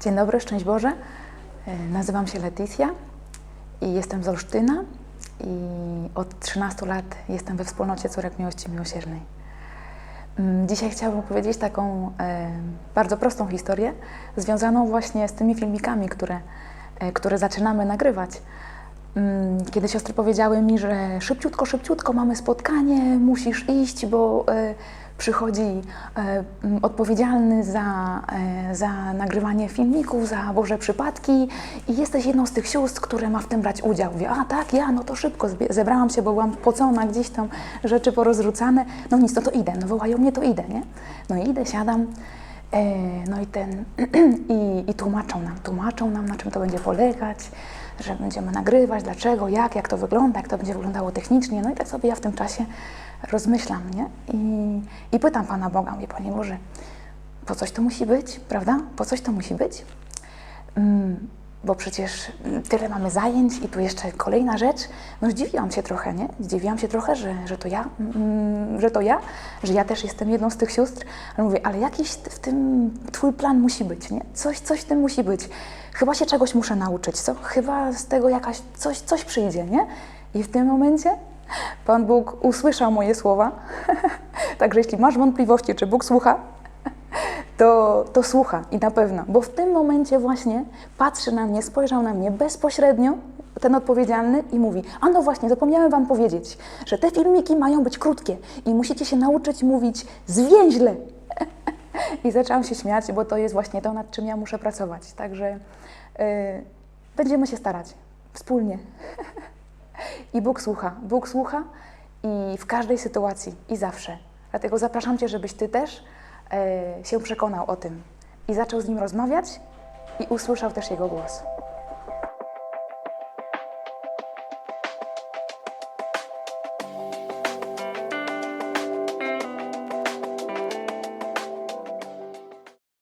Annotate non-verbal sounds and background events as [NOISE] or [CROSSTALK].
Dzień dobry, szczęść Boże. E, Nazywam się Leticia i jestem z Olsztyna i od 13 lat jestem we wspólnocie Córek Miłości Miłosiernej. Mm, Dzisiaj chciałabym opowiedzieć taką e, bardzo prostą historię, związaną właśnie z tymi filmikami, które, e, które zaczynamy nagrywać. Mm, Kiedy siostry powiedziały mi, że szybciutko, szybciutko mamy spotkanie, musisz iść, bo przychodzi e, odpowiedzialny za, e, za nagrywanie filmików, za Boże przypadki i jesteś jedną z tych sióstr, które ma w tym brać udział. Mówię, a tak, ja, no to szybko zebrałam się, bo byłam pocona gdzieś tam, rzeczy porozrzucane. No nic, no to idę, no wołają mnie, to idę, nie? No i idę, siadam. E, No i ten, [CLEARS THROAT] i, i tłumaczą nam, tłumaczą nam, na czym to będzie polegać, że będziemy nagrywać, dlaczego, jak, jak to wygląda, jak to będzie wyglądało technicznie. No i tak sobie ja w tym czasie rozmyślam, nie? I, i pytam Pana Boga, mówię, Panie Boże, po coś to musi być, prawda? Po coś to musi być? Mm, bo przecież mm, tyle mamy zajęć i tu jeszcze kolejna rzecz. No zdziwiłam się trochę, nie? Zdziwiłam się trochę, że, że to ja, mm, że to ja, że ja też jestem jedną z tych sióstr. Ale mówię, ale jakiś w tym twój plan musi być, nie? Coś, coś w tym musi być. Chyba się czegoś muszę nauczyć, co? Chyba z tego jakaś, coś, coś przyjdzie, nie? I w tym momencie Pan Bóg usłyszał moje słowa. [LAUGHS] Także jeśli masz wątpliwości, czy Bóg słucha, to, to słucha i na pewno, bo w tym momencie właśnie patrzy na mnie, spojrzał na mnie bezpośrednio, ten odpowiedzialny i mówi, a no właśnie, zapomniałem Wam powiedzieć, że te filmiki mają być krótkie i musicie się nauczyć mówić zwięźle. [LAUGHS] I zaczęłam się śmiać, bo to jest właśnie to, nad czym ja muszę pracować. Także yy, będziemy się starać wspólnie. [LAUGHS] I Bóg słucha, Bóg słucha i w każdej sytuacji i zawsze. Dlatego zapraszam Cię, żebyś Ty też się przekonał o tym i zaczął z Nim rozmawiać i usłyszał też Jego głos.